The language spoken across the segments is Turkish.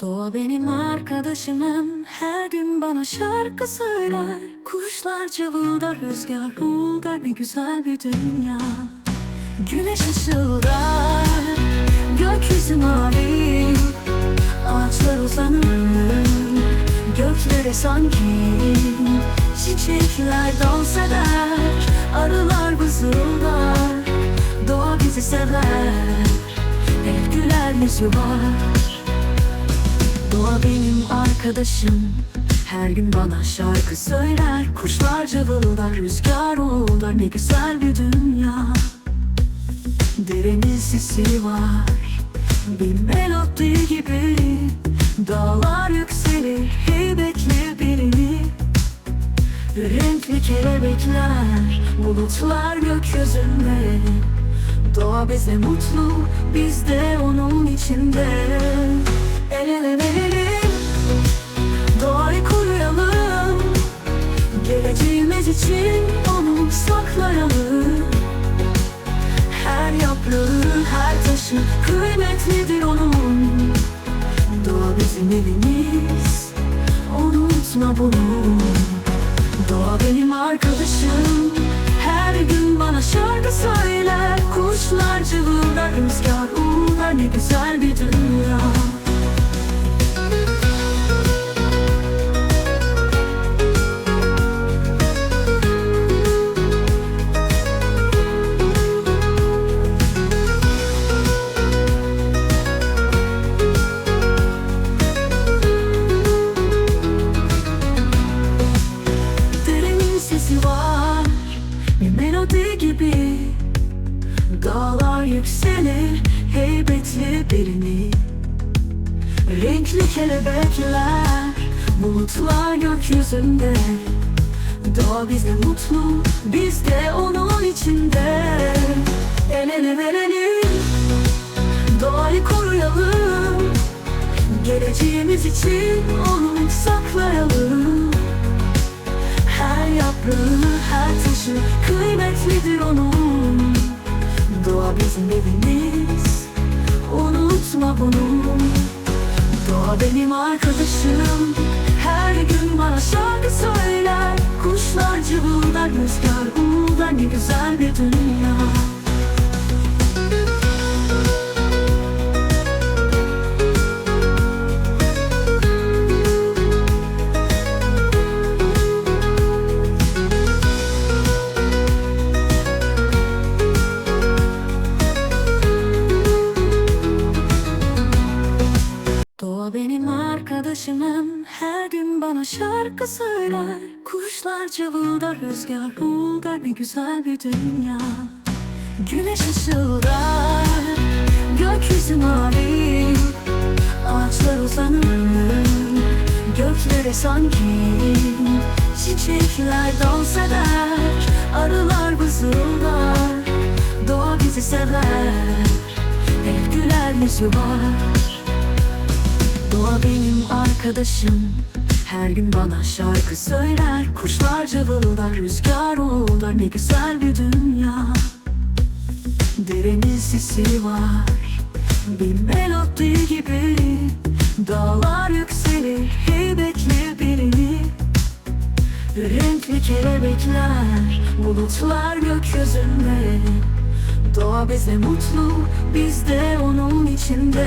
Doğa benim arkadaşımım Her gün bana şarkı söyler. Kuşlar cıvıldar rüzgar Ulgar ne güzel bir dünya. Güneş ışıldar Gökyüzü mavi. Ağaçlar uzanır Göklere sanki. Çiçekler dans eder Arılar vızıldar. Doğa bizi sever Hep güler yüzü var Doğa benim arkadaşım. Her gün bana şarkı söyler. Kuşlar cıvıldar, rüzgar uğuldar Ne güzel bir dünya. Derenin sesi var. Bir melodi gibi. Dağlar yükselir heybetli birini. Renkli kelebekler Bulutlar gökyüzünde. Doğa bize mutlu Biz de onun içinde El ele verelim Doğayı koruyalım. Geleceğimiz için onu saklayalım. Her yaprağı, her taşı Kıymetlidir onun? Doğa bizim evimiz Unutma bunu Doğa benim arkadaşım Her gün bana şarkı söyler. Kuşlar cıvıldar, rüzgar uğular Ne güzel bir dünya Birini Renkli kelebekler Bulutlar gökyüzünde. Doğa bize mutlu Biz de onun içinde. El ele verelim Doğayı koruyalım. Geleceğimiz için onu saklayalım. Her yaprağı, her taşı kıymetlidir onun. Doğa bizim evimiz, unutma bunu. Doğa benim arkadaşım, her gün bana şarkı söyler. Kuşlar cıvıldar, rüzgar uğuldar, ne güzel bir dünya Her gün bana şarkı söyler. Kuşlar cıvıldar rüzgar uğuldar Ne güzel bir dünya. Güneş ışıldar Gökyüzü mavi. Ağaçlar uzanır Göklere sanki. Çiçekler dans eder Arılar vızıldar. Doğa bizi sever Hep güler yüzü var Doğa benim arkadaşım. Her gün bana şarkı söyler. Kuşlar cıvıldar, rüzgar uğuldar Ne güzel bir dünya. Derenin sesi var. Bir melodi gibi. Dağlar yükselir heybetli birini. Renkli kelebekler Bulutlar gökyüzünde. Doğa bize mutlu Biz de onun içinde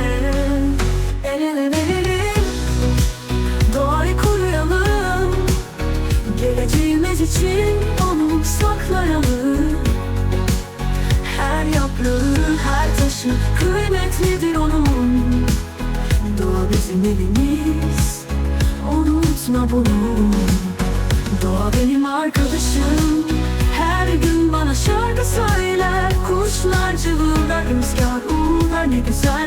El ele verelim Doğayı koruyalım. Geleceğimiz için onu saklayalım. Her yaprağı, her taşı kıymetlidir onun. Doğa bizim evimiz Unutma bunu Doğa benim arkadaşım Her gün bana şarkı söyler. Kuşlar cıvıldar, rüzgar uğuldar Ne güzel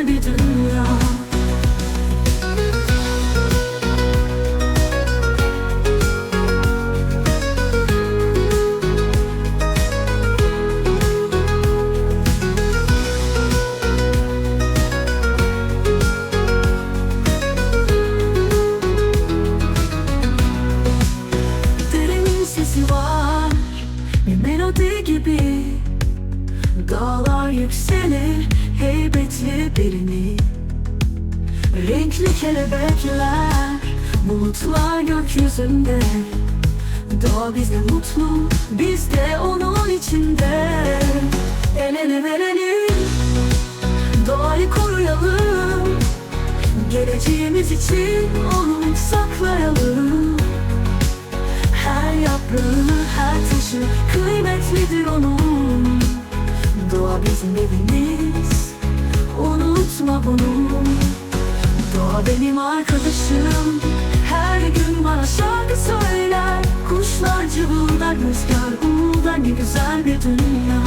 Dağlar yükselir heybetli birini kelebekler Bulutlar gökyüzünde. Doğa bizde mutlu Biz de onun içinde. El ele verelim Doğayı koruyalım. Geleceğimiz için onu saklayalım. Her yaprağı, her taşı kıymetlidir onun Bizim evimiz. Unutma bunu. Doğa benim arkadaşım. Her gün bana şarkı söyler. Kuşlar cıvıldar, rüzgar uğuldar Ne güzel bir dünya